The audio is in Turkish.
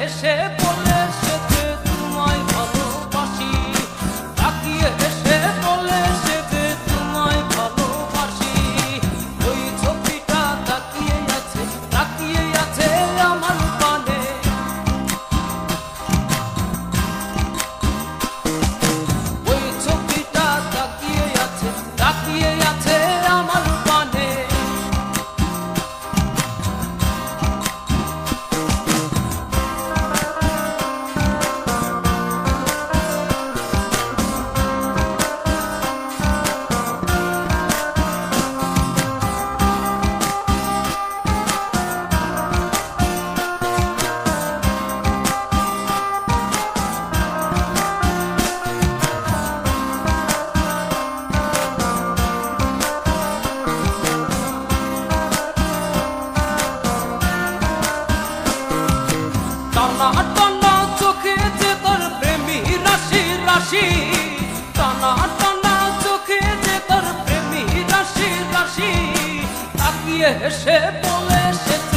এসে বলে piesce, şey polesce,